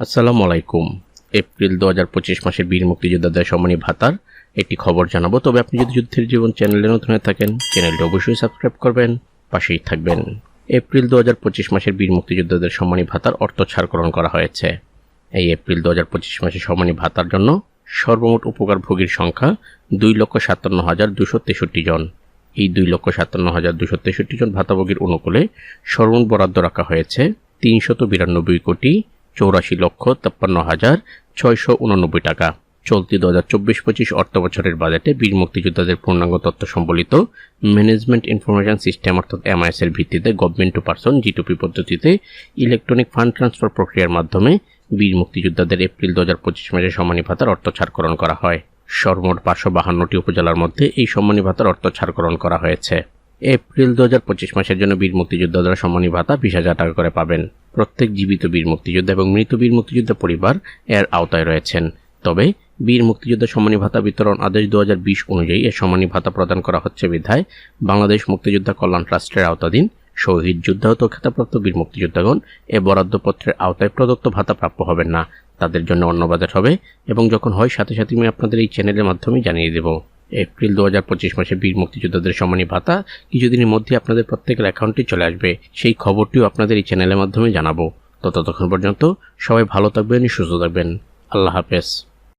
আসসালামু আলাইকুম এপ্রিল দু হাজার পঁচিশ মাসের বীর মুক্তিযোদ্ধাদের সম্মানী ভাতার একটি খবর জানাব। তবে আপনি যদি যুদ্ধের জীবন চ্যানেলে নতুন হয়ে থাকেন, চ্যানেলটি অবশ্যই সাবস্ক্রাইব করবেন, পাশেই থাকবেন। এপ্রিল দু হাজার পঁচিশ মাসের বীর মুক্তিযোদ্ধাদের সম্মানী ভাতার অর্থ ছাড়করণ করা হয়েছে। এই এপ্রিল দু হাজার পঁচিশ মাসের সম্মানী ভাতার জন্য সর্বমোট উপকারভোগীর সংখ্যা দুই লক্ষ সাতান্ন হাজার দুশো তেষট্টি জন। এই দুই লক্ষ সাতান্ন হাজার দুশো তেষট্টি জন ভাতাভোগীর অনুকূলে সর্বমোট বরাদ্দ রাখা হয়েছে তিনশত বিরানব্বই কোটি চৌরাশি লক্ষ তেপ্পান্ন হাজার ছয়শো উননব্বই টাকা। চলতি দু হাজার চব্বিশ পঁচিশ অর্থ বছরের বাজেটে বীর মুক্তিযোদ্ধাদের পূর্ণাঙ্গ তথ্য সম্বলিত ম্যানেজমেন্ট ইনফরমেশন সিস্টেম অর্থাৎ এমআইএস এর ভিত্তিতে গভর্নমেন্ট টু পার্সন জিটুপি পদ্ধতিতে ইলেকট্রনিক ফান্ড ট্রান্সফার প্রক্রিয়ার মাধ্যমে বীর মুক্তিযোদ্ধাদের এপ্রিল দু হাজার পঁচিশ মাসে সম্মানী ভাতার অর্থ ছাড়করণ করা হয়। সর্বমোট পাঁচশো বাহান্নটি উপজেলার মধ্যে এই সম্মানী ভাতার অর্থ ছাড়করণ করা হয়েছে। এপ্রিল দু হাজার পঁচিশ মাসের জন্য বীর মুক্তিযোদ্ধারা সম্মানী ভাতা বিশ হাজার টাকা করে পাবেন। প্রত্যেক জীবিত বীর মুক্তিযোদ্ধা এবং মৃত বীর মুক্তিযোদ্ধা পরিবার এর আওতায় রয়েছেন। তবে বীর মুক্তিযোদ্ধা সম্মানী ভাতা বিতরণ আদেশ দু হাজার বিশ অনুযায়ী এ সম্মানী ভাতা প্রদান করা হচ্ছে বিধায় বাংলাদেশ মুক্তিযোদ্ধা কল্যাণ ট্রাস্টের আওতাধীন শহীদ যুদ্ধাহত খ্যাতাপ্রাপ্ত বীর মুক্তিযোদ্ধাগণ এ বরাদ্দপত্রের আওতায় প্রদত্ত ভাতা প্রাপ্য হবেন না। তাদের জন্য অন্য বাজেট হবে এবং যখন হয় সাথে সাথে আমি আপনাদের এই চ্যানেলের মাধ্যমে জানিয়ে দেব। এপ্রিল দু হাজার পঁচিশ মাসে বীর মুক্তিযোদ্ধাদের সম্মানী ভাতা। কিছুদিনের মধ্যে আপনাদের প্রত্যেকের অ্যাকাউন্টে চলে আসবে। সেই খবরটিও আপনাদের এই চ্যানেলের মাধ্যমে জানাব। ততক্ষণ পর্যন্ত সবাই ভালো থাকবেন, সুস্থ থাকবেন। আল্লাহ হাফেজ।